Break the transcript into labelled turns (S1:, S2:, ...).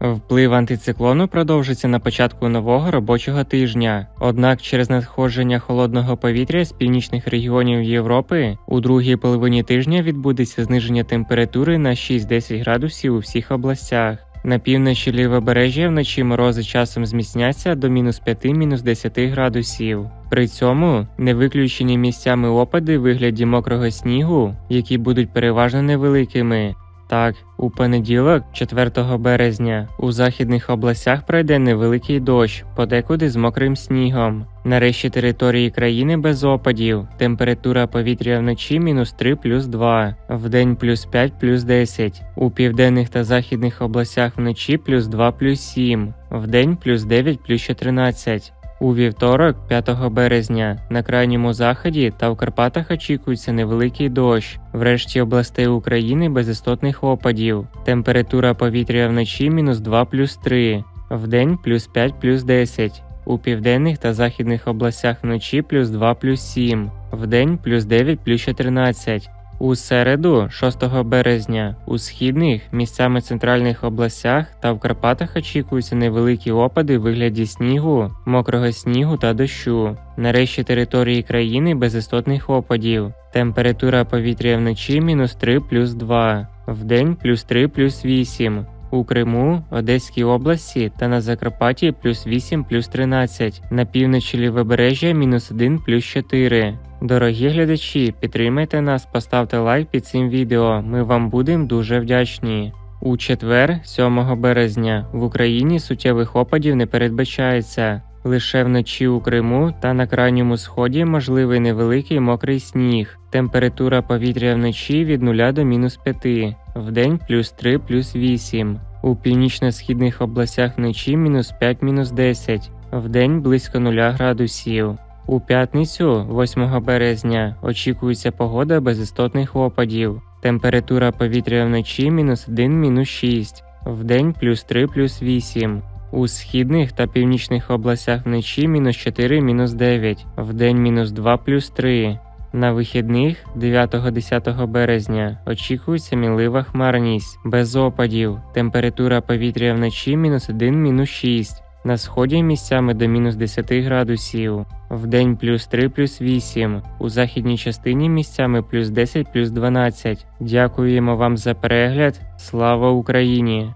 S1: Вплив антициклону продовжиться на початку нового робочого тижня. Однак через надходження холодного повітря з північних регіонів Європи у другій половині тижня відбудеться зниження температури на 6-10 градусів у всіх областях. На півночі лівобережжя вночі морози часом зміцняться до мінус 5-мінус 10 градусів. При цьому не виключені місцями опади вигляді мокрого снігу, які будуть переважно невеликими. Так, у понеділок, 4 березня, у західних областях пройде невеликий дощ, подекуди з мокрим снігом. Нарешті території країни без опадів. Температура повітря вночі мінус 3 плюс 2, вдень плюс 5 плюс 10. У південних та західних областях вночі плюс 2 плюс 7, вдень плюс 9 плюс 14. У вівторок, 5 березня, на крайньому заході та в Карпатах очікується невеликий дощ. В решті областей України без істотних опадів. Температура повітря вночі мінус 2 плюс 3, вдень плюс 5 плюс 10. У південних та західних областях вночі плюс 2 плюс 7, вдень плюс 9 плюс 14. У середу, 6 березня, у східних, місцями центральних областях та в Карпатах очікуються невеликі опади в вигляді снігу, мокрого снігу та дощу. Нарешті території країни без істотних опадів. Температура повітря вночі мінус 3 плюс 2, вдень плюс 3 плюс 8. У Криму, Одеській області та на Закарпатті плюс 8 плюс 13, на півночі лівобережжя мінус 1 плюс 4. Дорогі глядачі, підтримайте нас, поставте лайк під цим відео. Ми вам будемо дуже вдячні. У четвер, 7 березня, в Україні суттєвих опадів не передбачається. Лише вночі у Криму та на крайньому сході можливий невеликий мокрий сніг. Температура повітря вночі від 0 до мінус 5, вдень плюс 3 плюс 8. У північно-східних областях вночі мінус 5 мінус 10, вдень близько 0 градусів. У п'ятницю, 8 березня, очікується погода без істотних опадів. Температура повітря вночі мінус 1 мінус 6, вдень плюс 3 плюс 8. У східних та північних областях вночі мінус 4 мінус 9, вдень мінус 2 плюс 3. На вихідних 9-10 березня очікується мінлива хмарність, без опадів. Температура повітря вночі мінус 1 мінус 6. На сході місцями до мінус 10 градусів, вдень плюс 3 плюс 8, у західній частині місцями плюс 10 плюс 12. Дякуємо вам за перегляд. Слава Україні!